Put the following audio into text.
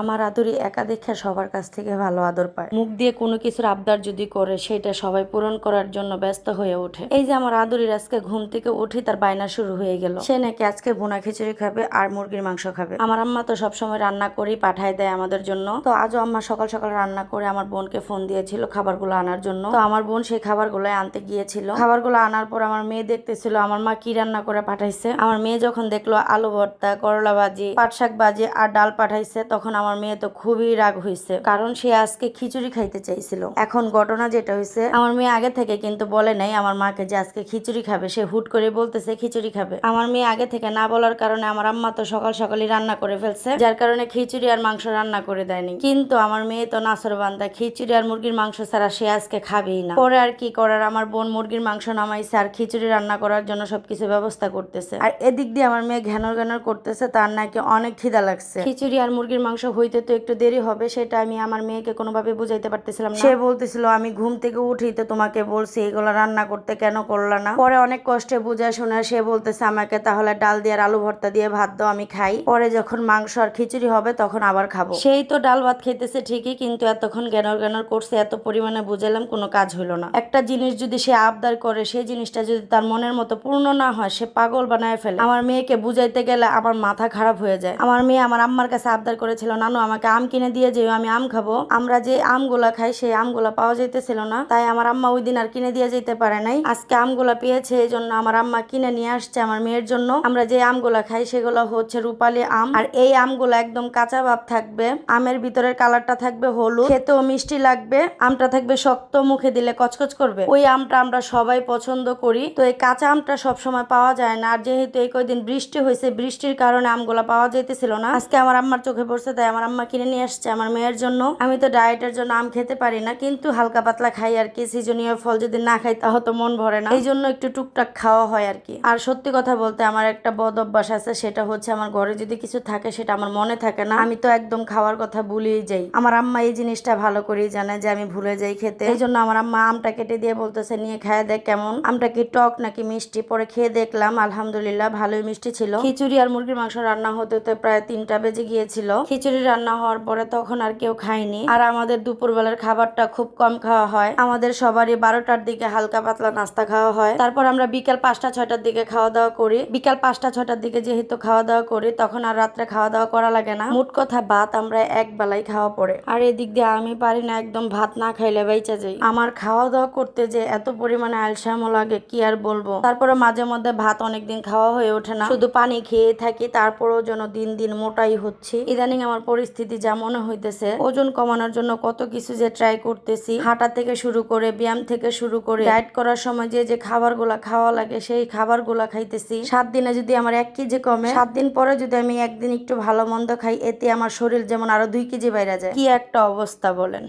আমার আদরি একা দেখে সবার কাছ থেকে ভালো আদর পায়। মুখ দিয়ে কোনো কিছুর আবদার যদি করে, সেটা সবাই পূরণ করার জন্য ব্যস্ত হয়ে ওঠে। এই যে আমার আদরির আজকে ঘুম থেকে উঠি তার বায়না শুরু হয়ে গেল। সে নাকি আজকে ভুনা খিচুড়ি খাবে আর মুরগির মাংস খাবে। আমার আম্মা তো সবসময় রান্না করেই পাঠায় দেয় আমাদের জন্য। তো আজও আম্মা সকাল সকাল রান্না করে আমার বোনকে ফোন দিয়েছিল খাবারগুলো আনার জন্য। তো আমার বোন সেই খাবারগুলো আনতে গিয়েছিল। খাবারগুলো আনার পর আমার মেয়ে দেখতেছিল আমার মা কি রান্না করে পাঠাইছে। আমার মেয়ে যখন দেখল আলু ভর্তা, করলা ভাজি পাট শাক আর ডাল পাঠাইছে, তখন আমার মেয়ে তো খুবই রাগ হয়েছে কারণ সে আজকে খিচুড়ি খাইতে চাইছিল। এখন ঘটনা যেটা হয়েছে আমার মেয়ে আগে থেকে কিন্তু বলে নাই আমার মাকে যে আজকে খিচুড়ি খাবে। সে হুট করে বলতেছে খিচুড়ি খাবে। আমার মেয়ে আগে থেকে না বলার কারণে আমার আম্মা তো সকাল সকালই রান্না করে ফেলছে, যার কারণে খিচুড়ি আর মাংস রান্না করে দেয়নি। কিন্তু আমার মেয়ে তো নাসর বান্দা, খিচুড়ি আর মুরগির মাংস ছাড়া সে আজকে খাবেই না। পরে আর কি করার, আমার বোন মুরগির মাংস নামাইছে আর খিচুড়ি রান্না করার জন্য সবকিছু ব্যবস্থা করতেছে। আর এদিক দিয়ে আমার মেয়ে ঘ্যানর ঘ্যানর করতেছে, তার নাকি অনেক খিদা লাগছে। খিচুড়ি আর মুরগির মাংস হইতে তো একটু দেরি হবে সেটা আমি আমার মেয়েকে কোনোভাবে বুঝাইতে পারতেছিলাম সে বলতেছিল আমি ঘুম থেকে উঠি তো তোমাকে বলছি এগুলো রান্না করতে কেন করলা না? পরে অনেক কষ্টে বুঝা শোনা সে বলতেছে আমাকে তাহলে ডাল দিয়ে আর আলু ভর্তা দিয়ে ভাত দাও আমি খাই। পরে যখন মাংস আর খিচুড়ি হবে তখন আবার খাব। সেই তো ডাল ভাত খেতেছে ঠিকই কিন্তু এতক্ষণ জ্ঞানর জ্ঞানর করছে এত পরিমাণে বুঝালাম কোনো কাজ হলো না। একটা জিনিস যদি সে আবদার করে সেই জিনিসটা যদি তার মনের মতো পূর্ণ না হয় সে পাগল বানায় ফেলে। আমার মেয়েকে বুঝাইতে গেলে আমার মাথা খারাপ হয়ে যায়। আমার মেয়ে আমার আম্মার কাছে আবদার করেছিল নানু আমাকে আম কিনে দিয়ে যে আমি আম খাব। আমরা যে আমগুলা খাই, সেই আমগুলা পাওয়া যাইতেছিল না। তাই আমার আম্মা ওই দিন আর কিনে দিয়ে যেতে পারে নাই। আজকে আমগুলা পেয়েছে, এই জন্য আমার আম্মা কিনে নিয়ে আসছে আমার মেয়ের জন্য। আমরা যে আমগুলা খাই, সেগুলো হচ্ছে রূপালি আম। আর এই আমগুলো একদম কাঁচা ভাব থাকবে। আমের ভিতরের কালারটা থাকবে হলুদ। খেতেও মিষ্টি লাগবে। আমটা থাকবে শক্ত মুখে দিলে কচকচ করবে। ওই আমটা আমরা সবাই পছন্দ করি। তো এই কাঁচা আমটা সবসময় পাওয়া যায় না। আর যেহেতু এই কয়দিন বৃষ্টি হয়েছে বৃষ্টির কারণে আমগুলা পাওয়া যাইতেছিল না। আজকে আমার আম্মার চোখে পড়ছে, তাই আমার আম্মা কিনে নিয়ে আসছে আমার মেয়ের জন্য। আমি তো ডায়েটের জন্য আম খেতে পারি না, কিন্তু হালকা পাতলা খাই আর কি, সিজনীয় ফল যদি না খাই তাহলে তো মন ভরে না। এই জন্য একটু টুকটাক খাওয়া হয় আর কি। আর সত্যি কথা বলতে আমার একটা বদ অভ্যাস আছে, সেটা হচ্ছে আমার ঘরে যদি কিছু থাকে সেটা আমার মনে থাকে না, আমি তো একদম খাওয়ার কথা ভুলেই যাই। আমার আম্মা এই জিনিসটা ভালো করেই জানে যে আমি ভুলে যাই খেতে। এই জন্য আমার আম্মা আমটা কেটে দিয়ে বলতেছে, নিয়ে খায় দেখ কেমন। আমটা কি টক নাকি মিষ্টি? পরে খেয়ে দেখলাম, আলহামদুলিল্লাহ ভালোই মিষ্টি ছিল। খিচুড়ি আর মুরগির মাংস রান্না হতে হতে প্রায় তিনটা বেজে গিয়েছিল। খিচুড়ি রান্না হওয়ার পরে তখন আর কেউ খায়নি। আর আমাদের দুপুরবেলার খাবারটা খুব কম খাওয়া হয়। আমাদের সবারই বারোটার দিকে হালকা পাতলা নাস্তা খাওয়া হয়। তারপর আমরা বিকাল পাঁচটা, ছয়টার দিকে খাওয়া দাওয়া করি। বিকাল পাঁচটা, ছয়টার দিকে যেহেতু খাওয়া দাওয়া করি, তখন আর রাত্রে খাওয়া দাওয়া করা লাগে না। মোট কথা ভাত আমরা এক বেলায় খাওয়া পড়ে। আর এদিক দিয়ে আমি পারি না একদম ভাত না খাইলে বাইচা যাই। আমার খাওয়া দাওয়া করতে যে এত পরিমাণে আলসামো লাগে, কি আর বলব? তারপরে মাঝে মধ্যে ভাত অনেকদিন খাওয়া হয়ে ওঠে না। শুধু পানি খেয়ে থাকি, তারপরেও যেন দিন দিন মোটাই হচ্ছে। ইদানিং আমার পরিস্থিতি যা মনে হইতেছে। ওজন কমানোর জন্য কত কিছু যে ট্রাই করতেছি। হাঁটা থেকে শুরু করে, ব্যায়াম থেকে শুরু করে ডায়েট করার সময় যে যে খাবারগুলা খাওয়া লাগে, সেই খাবারগুলা খাইতেছি। সাত দিনে যদি আমার এক কেজি কমে, সাত দিন পরে যদি আমি একদিন একটু ভালো মন্দ খাই, এতে আমার শরীর যেমন আরও দুই কেজি বাইরে যায়। কি একটা অবস্থা বলেন।